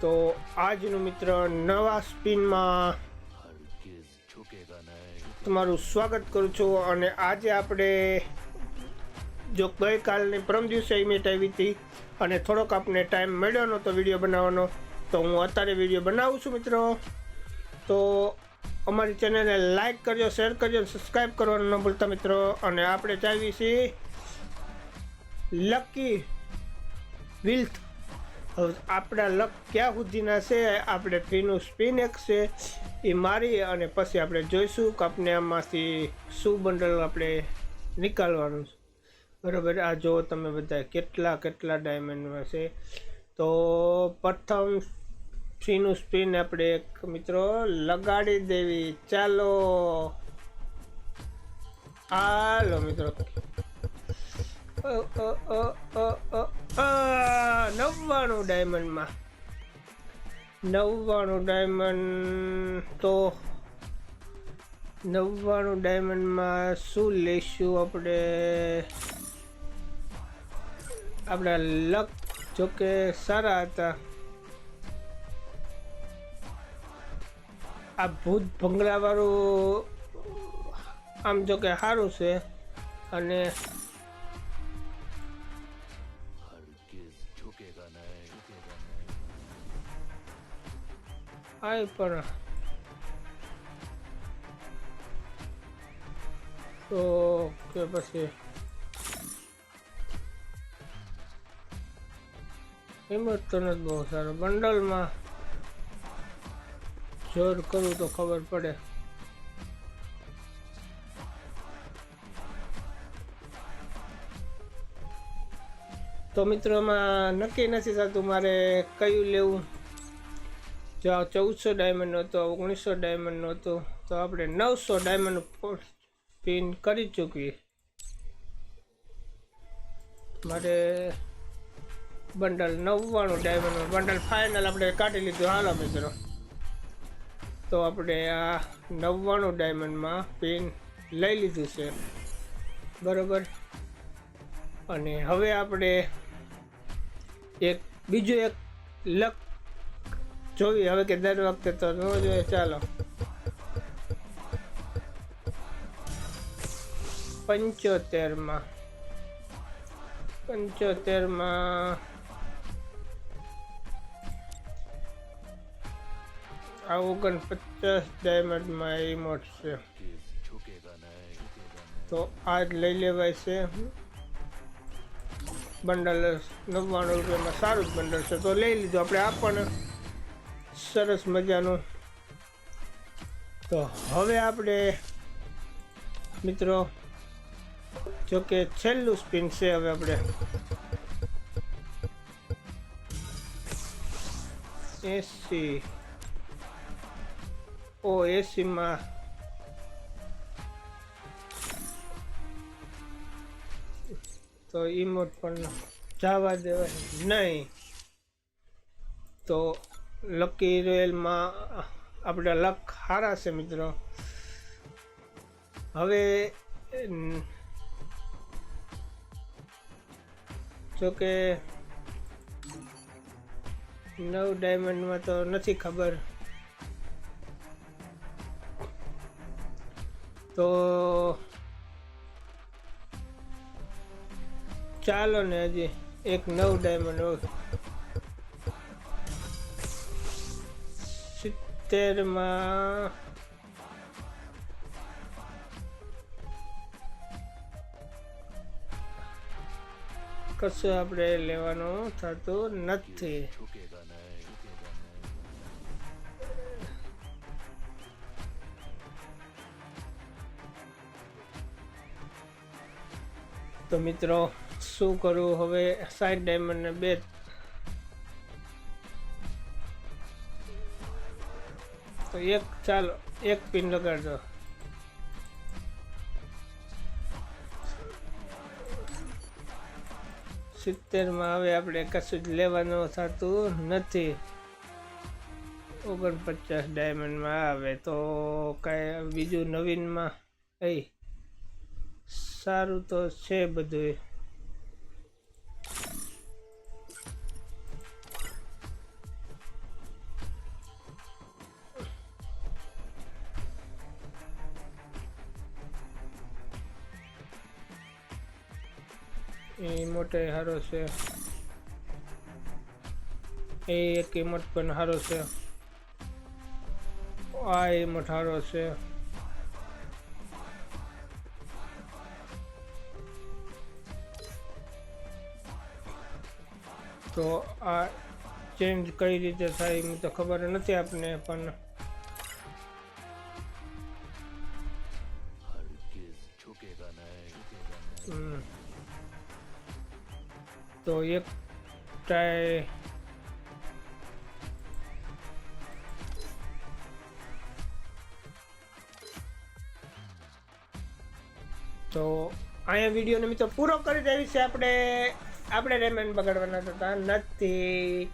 તો આજનું મિત્ર નવા સ્પિનમાં તમારું સ્વાગત કરું છું અને આજે આપણે જો ગઈકાલની પરમ દિવસે ઇમેટ આવી હતી અને થોડોક આપણે ટાઈમ મળ્યો નહોતો વીડિયો બનાવવાનો, તો હું અત્યારે વીડિયો બનાવું છું મિત્રો. તો અમારી ચેનલને લાઈક કરજો, શેર કરજો સબસ્ક્રાઈબ કરવાનું ન ભૂલતા મિત્રો. અને આપણે ચાવીએ છીએ લકી વિલ્થ હવે આપણા લક ક્યાં સુધીના છે, આપણે ફીનું સ્પિન એક છે, એ મારી અને પછી આપણે જોઈશું કે આપણે આમાંથી શું બંડલ આપણે નીકાળવાનું છે. બરાબર? આ જો તમે બધા કેટલા કેટલા ડાયમંડમાં છે. તો પ્રથમ ફીનું સ્પિન આપણે એક મિત્રો લગાડી દેવી. ચાલો. હાલો મિત્રો. નવ્વાણું ડાયમંડમાં નવ્વાણું ડાયમંડ તો નવ્વાણું ડાયમંડમાં શું લઈશું આપણે? આપણા લક જોકે સારા હતા. આ ભૂત ભંગડાવાળું આમ જો કે સારું છે. અને આય પણ તો કે પછી હિંમત તો નથી બહુ સારો બંડલમાં જોર કરું તો ખબર પડે તો મિત્રોમાં નક્કી નથી થતું મારે કયું લેવું જો આ ચૌદસો ડાયમંડનો હતો, ઓગણીસો ડાયમંડનો હતો, તો આપણે નવસો ડાયમંડ પિન કરી ચૂકીએ. મારે બંડલ નવ્વાણું ડાયમંડ બંડલ ફાઇનલ આપણે કાઢી લીધું. હાલો મિત્રો. તો આપણે આ નવ્વાણું ડાયમંડમાં પિન લઈ લીધું છે. બરોબર? અને હવે આપણે એક, બીજું એક લક જોવી હવે કે દર વખતે તો ન જોઈએ ચાલો. પંચોતેરમાં. પંચોતેરમાં. આ ઓગણપચાસ ડાયમંડમાં ઇમોટ છે. તો આ જ લઈ લેવાય છે. બંડલ નવ્વાણું રૂપિયામાં સારું જ બંડલ છે. તો લઈ લીધું આપણે આ પણ સરસ મજાનું. તો હવે આપણે, મિત્રો જો કે છેલ્લું સ્પિન છે હવે આપણે. એસી ઓ એસીમાં તો ઇમોટ પણ જવા દેવાય નહીં. તો લકી રોયલમાં આપણે લક સારા છે મિત્રો. હવે જોકે નવ ડાયમંડમાં તો નથી ખબર. તો ચાલો ને હજી એક નવ ડાયમંડ સિત્તેરમાં કશું આપણે લેવાનું થતું નથી. તો મિત્રો, શું કરવું હવે? સાઈડ ડાયમંડ ને બે તો એક ચાલો, એક પિન લગાડજો. સિત્તેરમાં હવે આપણે કશું જ લેવાનું થતું નથી. ઓગણપચાસ ડાયમંડમાં આવે તો કાંઈ બીજું નવીનમાં એ સારું તો છે બધું એ મોટે સારો છે. એ એક કિંમત પણ સારો છે. આ ઇમોટ સારો છે. તો આ ચેન્જ કઈ રીતે થાય એમ તો ખબર નથી આપને પણ હમ. તો એક ટ્રાય તો અહીંયા વિડીયોને મિત્રો પૂરો કરી દેવી છે આપણે. આપણે રેમેન બગાડવાના થતા નથી.